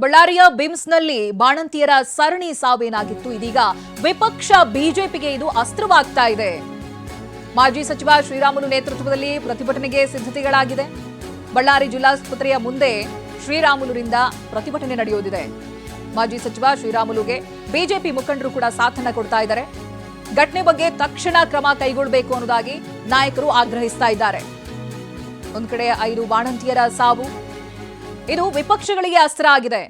ಬಳ್ಳಾರಿಯ ಬಿಮ್ಸ್ನಲ್ಲಿ ಬಾಣಂತಿಯರ ಸರಣಿ ಸಾವೇನಾಗಿತ್ತು. ಇದೀಗ ವಿಪಕ್ಷ ಬಿಜೆಪಿಗೆ ಇದು ಅಸ್ತ್ರವಾಗ್ತಾ ಇದೆ. ಮಾಜಿ ಸಚಿವ ಶ್ರೀರಾಮುಲು ನೇತೃತ್ವದಲ್ಲಿ ಪ್ರತಿಭಟನೆಗೆ ಸಿದ್ಧತೆಗಳಾಗಿದೆ. ಬಳ್ಳಾರಿ ಜಿಲ್ಲಾಸ್ಪತ್ರೆಯ ಮುಂದೆ ಶ್ರೀರಾಮುಲುರಿಂದ ಪ್ರತಿಭಟನೆ ನಡೆಯೋದಿದೆ ಮಾಜಿ ಸಚಿವ ಶ್ರೀರಾಮುಲುಗೆ ಬಿಜೆಪಿ ಮುಖಂಡರು ಕೂಡ ಸಾಥನ ಕೊಡ್ತಾ ಇದ್ದಾರೆ. ಘಟನೆ ಬಗ್ಗೆ ತಕ್ಷಣ ಕ್ರಮ ಕೈಗೊಳ್ಳಬೇಕು ಅನ್ನೋದಾಗಿ ನಾಯಕರು ಆಗ್ರಹಿಸ್ತಾ ಇದ್ದಾರೆ. ಒಂದು ಕಡೆ ಐದು ಬಾಣಂತಿಯರ ಸಾವು ಇದು ವಿಪಕ್ಷಗಳಿಗೆ ಅಸ್ತ್ರ ಆಗಿದೆ.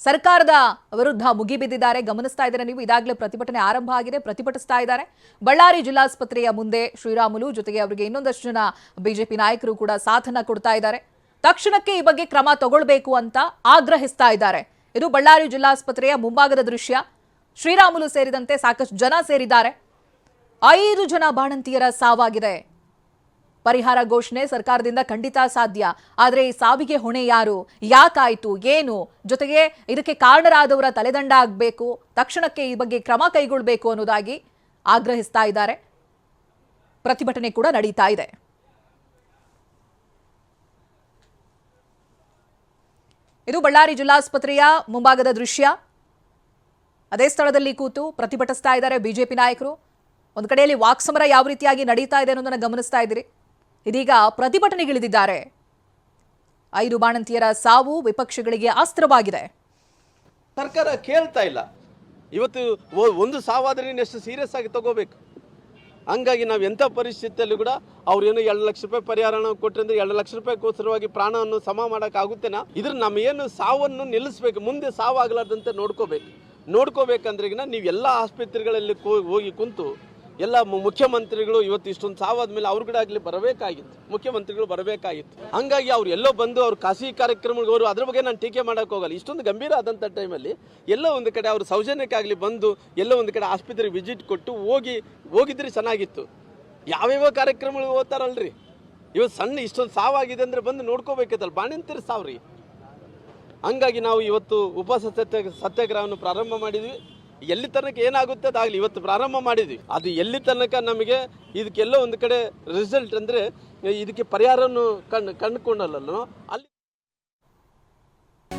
ಸರ್ಕಾರದ ವಿರುದ್ಧ ಮುಗಿಬಿದ್ದಿದ್ದಾರೆ ಗಮನಿಸ್ತಾ ಇದ್ದಾರೆ ನೀವು. ಈಗಾಗಲೇ ಪ್ರತಿಭಟನೆ ಆರಂಭ ಆಗಿದೆ. ಪ್ರತಿಭಟಿಸ್ತಾ ಇದ್ದಾರೆ. ಬಳ್ಳಾರಿ ಜಿಲ್ಲಾಸ್ಪತ್ರೆಯ ಮುಂದೆ ಶ್ರೀರಾಮುಲು ಜೊತೆಗೆ ಅವರಿಗೆ ಇನ್ನೊಂದಷ್ಟು ಜನ ಬಿಜೆಪಿ ನಾಯಕರು ಕೂಡ ಸಾಥನ ಕೊಡ್ತಾ ಇದ್ದಾರೆ. ತಕ್ಷಣಕ್ಕೆ ಈ ಬಗ್ಗೆ ಕ್ರಮ ತಗೊಳ್ಬೇಕು ಅಂತ ಆಗ್ರಹಿಸ್ತಾ ಇದ್ದಾರೆ. ಇದು ಬಳ್ಳಾರಿ ಜಿಲ್ಲಾಸ್ಪತ್ರೆಯ ಮುಂಭಾಗದ ದೃಶ್ಯ. ಶ್ರೀರಾಮುಲು ಸೇರಿದಂತೆ ಸಾಕಷ್ಟು ಜನ ಸೇರಿದ್ದಾರೆ. ಐದು ಜನ ಬಾಣಂತಿಯರ ಸಾವಾಗಿದೆ. ಪರಿಹಾರ ಘೋಷಣೆ ಸರ್ಕಾರದಿಂದ ಖಂಡಿತ ಸಾಧ್ಯ. ಆದರೆ ಈ ಸಾವಿಗೆ ಹೊಣೆ ಯಾರು? ಯಾಕಾಯ್ತು? ಏನು? ಜೊತೆಗೆ ಇದಕ್ಕೆ ಕಾರಣರಾದವರ ತಲೆದಂಡ ಆಗಬೇಕು? ತಕ್ಷಣಕ್ಕೆ ಈ ಬಗ್ಗೆ ಕ್ರಮ ಕೈಗೊಳ್ಳಬೇಕು ಅನ್ನೋದಾಗಿ ಆಗ್ರಹಿಸ್ತಾ ಇದ್ದಾರೆ. ಪ್ರತಿಭಟನೆ ಕೂಡ ನಡೀತಾ ಇದೆ. ಇದು ಬಳ್ಳಾರಿ ಜಿಲ್ಲಾಸ್ಪತ್ರೆಯ ಮುಂಭಾಗದ ದೃಶ್ಯ. ಅದೇ ಸ್ಥಳದಲ್ಲಿ ಕೂತು ಪ್ರತಿಭಟಿಸ್ತಾ ಇದ್ದಾರೆ ಬಿಜೆಪಿ ನಾಯಕರು. ಒಂದು ಕಡೆಯಲ್ಲಿ ವಾಕ್ಸಮರ ಯಾವ ರೀತಿಯಾಗಿ ನಡೀತಾ ಇದೆ ಅನ್ನೋದನ್ನು ಗಮನಿಸ್ತಾ ಇದ್ದೀರಿ. ಇದೀಗ ಪ್ರತಿಭಟನೆಗಿಳಿದಿದ್ದಾರೆ. ಐದು ಬಾಣಂತಿಯರ ಸಾವು ವಿಪಕ್ಷಗಳಿಗೆ ಅಸ್ತ್ರವಾಗಿದೆ ಸರ್ಕಾರ ಕೇಳ್ತಾ ಇಲ್ಲ. ಇವತ್ತು ಒಂದು ಸಾವಾದ್ರೆ ಎಷ್ಟು ಸೀರಿಯಸ್ ಆಗಿ ತಗೋಬೇಕು. ಹಂಗಾಗಿ ನಾವು ಎಂಥ ಪರಿಸ್ಥಿತಿಯಲ್ಲೂ ಕೂಡ ಅವ್ರೇನು ಎರಡು ಲಕ್ಷ ರೂಪಾಯಿ ಪರಿಹಾರ ಕೊಟ್ಟರೆ ಎರಡು ಲಕ್ಷ ರೂಪಾಯಿಗೋಸ್ಕರವಾಗಿ ಪ್ರಾಣವನ್ನು ಸಮ ಮಾಡೋಕ್ಕಾಗುತ್ತೇನಾ ಇದ್ರ ನಮ್ಮ ಏನು ಸಾವನ್ನು ನಿಲ್ಲಿಸ್ಬೇಕು, ಮುಂದೆ ಸಾವಾಗಲಾರ್ದಂತೆ ನೋಡ್ಕೋಬೇಕು. ನೋಡ್ಕೋಬೇಕಂದ್ರೆಗಿನ ನೀವು ಎಲ್ಲ ಆಸ್ಪತ್ರೆಗಳಲ್ಲಿ ಹೋಗಿ ಕುಂತು ಎಲ್ಲ ಮುಖ್ಯಮಂತ್ರಿಗಳು ಇವತ್ತು ಇಷ್ಟೊಂದು ಸಾವಾದ ಮೇಲೆ ಅವ್ರ ಕೂಡ ಆಗಲಿ ಬರಬೇಕಾಗಿತ್ತು. ಮುಖ್ಯಮಂತ್ರಿಗಳು ಬರಬೇಕಾಗಿತ್ತು. ಹಂಗಾಗಿ ಅವ್ರು ಎಲ್ಲೋ ಬಂದು ಅವ್ರು ಖಾಸಗಿ ಕಾರ್ಯಕ್ರಮಗಳು ಅವರು ಅದ್ರ ಬಗ್ಗೆ ನಾನು ಟೀಕೆ ಮಾಡೋಕೆ ಹೋಗಲ್ಲ. ಇಷ್ಟೊಂದು ಗಂಭೀರ ಆದಂಥ ಟೈಮಲ್ಲಿ ಎಲ್ಲೋ ಒಂದು ಕಡೆ ಅವರು ಸೌಜನ್ಯಕ್ಕಾಗಲಿ ಬಂದು ಎಲ್ಲೋ ಒಂದು ಕಡೆ ಆಸ್ಪತ್ರೆಗೆ ವಿಸಿಟ್ ಕೊಟ್ಟು ಹೋಗಿ, ಹೋಗಿದ್ರೆ ಚೆನ್ನಾಗಿತ್ತು. ಯಾವ್ಯಾವ ಕಾರ್ಯಕ್ರಮಗಳು ಓದ್ತಾರಲ್ರಿ ಇವತ್ತು ಸಣ್ಣ ಇಷ್ಟೊಂದು ಸಾವಾಗಿದೆ ಅಂದರೆ ಬಂದು ನೋಡ್ಕೋಬೇಕೈತಲ್ಲ ಬಾಣಂತಿರ್ ಸಾವ್ರಿ. ಹಂಗಾಗಿ ನಾವು ಇವತ್ತು ಉಪ ಸತ್ಯ ಸತ್ಯಾಗ್ರಹವನ್ನು ಪ್ರಾರಂಭ ಮಾಡಿದ್ವಿ. ಎಲ್ಲಿ ತನಕ ಏನಾಗುತ್ತೆ ಅದಾಗಲಿ, ಇವತ್ತು ಪ್ರಾರಂಭ ಮಾಡಿದ್ವಿ. ಅದು ಎಲ್ಲಿ ತನಕ ನಮಗೆ ಇದಕ್ಕೆಲ್ಲ ಒಂದು ಕಡೆ ರಿಸಲ್ಟ್ ಅಂದರೆ, ಇದಕ್ಕೆ ಪರಿಹಾರವನ್ನು ಕಂಡು ಕಂಡುಕೊಂಡಲ್ಲೋ ಅಲ್ಲಿ